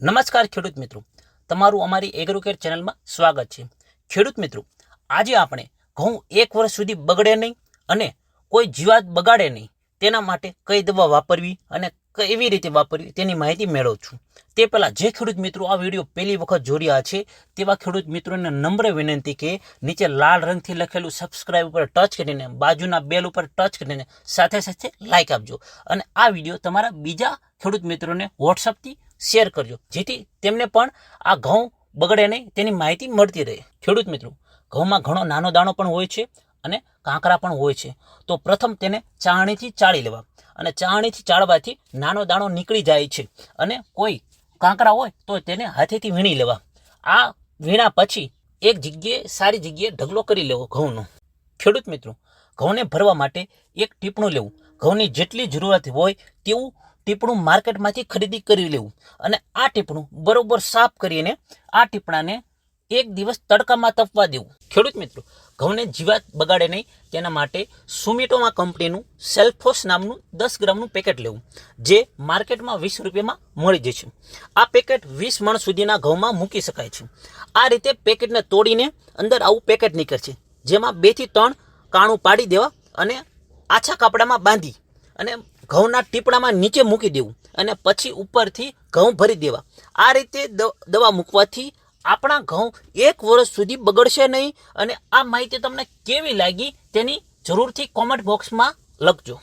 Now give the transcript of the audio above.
નમસ્કાર ખેડૂત મિત્રો. તમારું અમારી એગ્રોકેર ચેનલમાં સ્વાગત છે. ખેડૂત મિત્રો, આજે આપણે ઘઉં એક વર્ષ સુધી બગડે નહીં અને કોઈ જીવાત બગાડે નહીં તેના માટે કઈ દવા વાપરવી અને કેવી રીતે વાપરવી તેની માહિતી મેળવું છું તે પહેલાં જે ખેડૂત મિત્રો આ વીડિયો પહેલી વખત રહ્યા છે, તેવા ખેડૂત મિત્રોને નમ્ર વિનંતી કે નીચે લાલ રંગથી લખેલું સબસ્ક્રાઇબ ઉપર ટચ કરીને, બાજુના બેલ ઉપર ટચ કરીને સાથે સાથે લાઇક આપજો. અને આ વીડિયો તમારા બીજા ખેડૂત મિત્રોને વોટ્સઅપથી શેર કરજો. જેથી તેમને પણ આ ઘઉં બગડે નહીં. તેની માહિતી મળતી રહે. ખેડૂત મિત્રો, ઘઉંમાં ઘણો નાનો દાણો પણ હોય છે અને કાંકરા પણ હોય છે. તો પ્રથમ તેને ચાણીથી ચાળી લેવા. અને ચાણીથી ચાળવાથી નાનો દાણો નીકળી જાય છે. અને કોઈ કાંકરા હોય તો તેને હાથેથી વીણી લેવા. આ વીણા પછી એક જગ્યાએ સારી જગ્યાએ ઢગલો કરી લેવો ઘઉંનો. ખેડૂત મિત્રો, ઘઉંને ભરવા માટે એક ટીપણું લેવું. ઘઉંની જેટલી જરૂરત હોય તેવું ટીપણું માર્કેટમાંથી ખરીદી કરી લેવું. અને આ ટીપણું બરોબર સાફ કરીને આ ટીપણાને એક દિવસ તડકામાં તપવા દેવું. ખેડૂત મિત્રો, ઘઉંને જીવાત બગાડે નહીં, તેના માટે સુમિટોમા કંપનીનું સેલ્ફોસ નામનું દસ ગ્રામનું પેકેટ લેવું, જે માર્કેટમાં વીસ રૂપિયામાં મળી જશે આ પેકેટ વીસ મણ સુધીના ઘઉંમાં મૂકી શકાય છે. આ રીતે પેકેટને તોડીને અંદર આવું પેકેટ નીકળશે જેમાં બેથી ત્રણ કાણું પાડી દેવા અને આછા કાપડામાં બાંધી અને ઘઉંના ટીપડામાં નીચે મૂકી દેવું અને પછી ઉપરથી ઘઉં ભરી દેવા. આ રીતે દવા મૂકવાથી આપણા ઘઉં એક વર્ષ સુધી બગડશે નહીં અને આ માહિતી તમને કેવી લાગી તેની જરૂરથી કોમેન્ટ બોક્સમાં લખજો.